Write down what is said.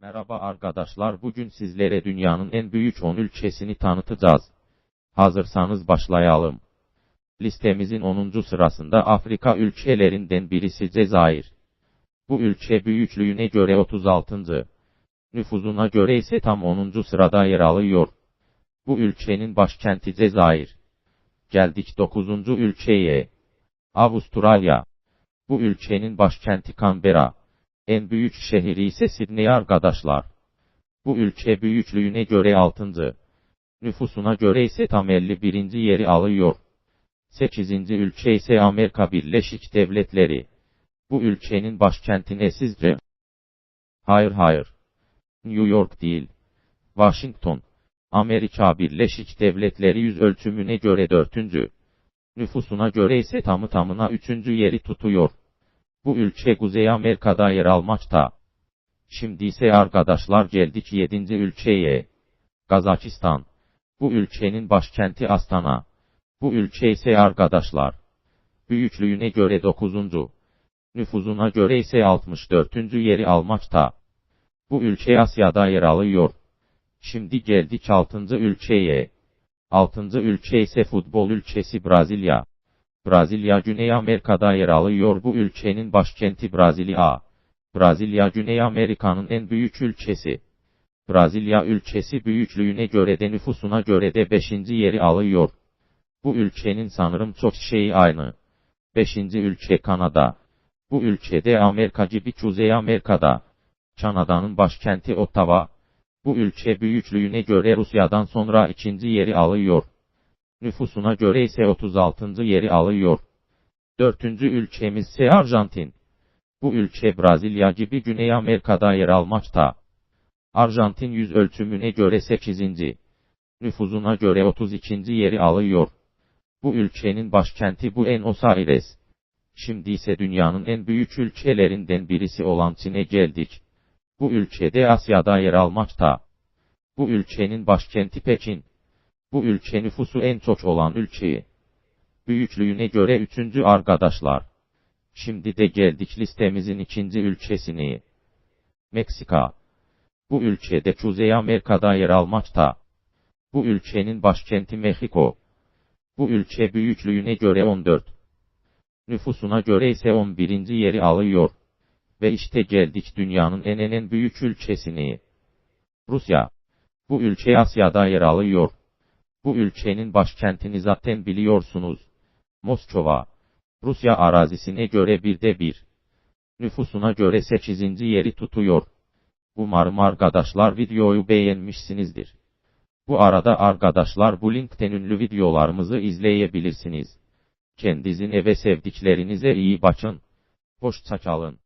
Merhaba arkadaşlar bugün sizlere dünyanın en büyük 10 ülkesini tanıtacağız. Hazırsanız başlayalım. Listemizin 10. sırasında Afrika ülkelerinden birisi Cezayir. Bu ülke büyüklüğüne göre 36. Nüfuzuna göre ise tam 10. sırada yer alıyor. Bu ülkenin başkenti Cezayir. Geldik 9. ülkeye. Avustralya. Bu ülkenin başkenti Canberra. En büyük şehri ise Sydney arkadaşlar. Bu ülke büyüklüğüne göre 6. Nüfusuna göre ise tam 51. yeri alıyor. 8. ülke ise Amerika Birleşik Devletleri. Bu ülkenin başkenti ne sizce? Hayır hayır. New York değil. Washington. Amerika Birleşik Devletleri yüz ölçümüne göre 4. Nüfusuna göre ise tamı tamına 3. yeri tutuyor. Bu ülke Kuzey Amerika'da yer almakta. Şimdi ise arkadaşlar geldik 7. ülkeye. Kazakistan. Bu ülkenin başkenti Astana. Bu ülke ise arkadaşlar. Büyüklüğüne göre 9. Nüfuzuna göre ise 64. yeri almakta. Bu ülke Asya'da yer alıyor. Şimdi geldik 6. ülkeye. 6. ülke ise futbol ülkesi Brezilya. Brezilya Güney Amerika'da yer alıyor bu ülkenin başkenti Brezilya. Brezilya Güney Amerika'nın en büyük ülkesi. Brezilya ülkesi büyüklüğüne göre de nüfusuna göre de 5. yeri alıyor. Bu ülkenin sanırım çok şeyi aynı. 5. ülke Kanada. Bu ülkede Amerika gibi Kuzey Amerika'da. Kanada'nın başkenti Ottawa. Bu ülke büyüklüğüne göre Rusya'dan sonra ikinci yeri alıyor. Nüfusuna göre ise 36. yeri alıyor. Dördüncü ülkemiz ise Arjantin. Bu ülke Brezilya gibi Güney Amerika'da yer almakta. Arjantin yüz ölçümüne göre 8. Nüfuzuna göre 32. yeri alıyor. Bu ülkenin başkenti Buenos Aires. Şimdi ise dünyanın en büyük ülkelerinden birisi olan Çin'e geldik. Bu ülkede Asya'da yer almakta. Bu ülkenin başkenti Pekin. Bu ülke nüfusu en çok olan ülke. Büyüklüğüne göre üçüncü arkadaşlar. Şimdi de geldik listemizin ikinci ülkesini. Meksika. Bu ülkede Kuzey Amerika'da yer almakta. Bu ülkenin başkenti Meksiko. Bu ülke büyüklüğüne göre 14. Nüfusuna göre ise 11. yeri alıyor. Ve işte geldik dünyanın en en büyük ülkesini. Rusya. Bu ülke Asya'da yer alıyor. Bu ülkenin başkentini zaten biliyorsunuz. Moskova. Rusya arazisine göre birde bir. Nüfusuna göre 8. yeri tutuyor. Umarım arkadaşlar videoyu beğenmişsinizdir. Bu arada arkadaşlar bu linkten ünlü videolarımızı izleyebilirsiniz. Kendinize ve sevdiklerinize iyi bakın. Hoşçakalın.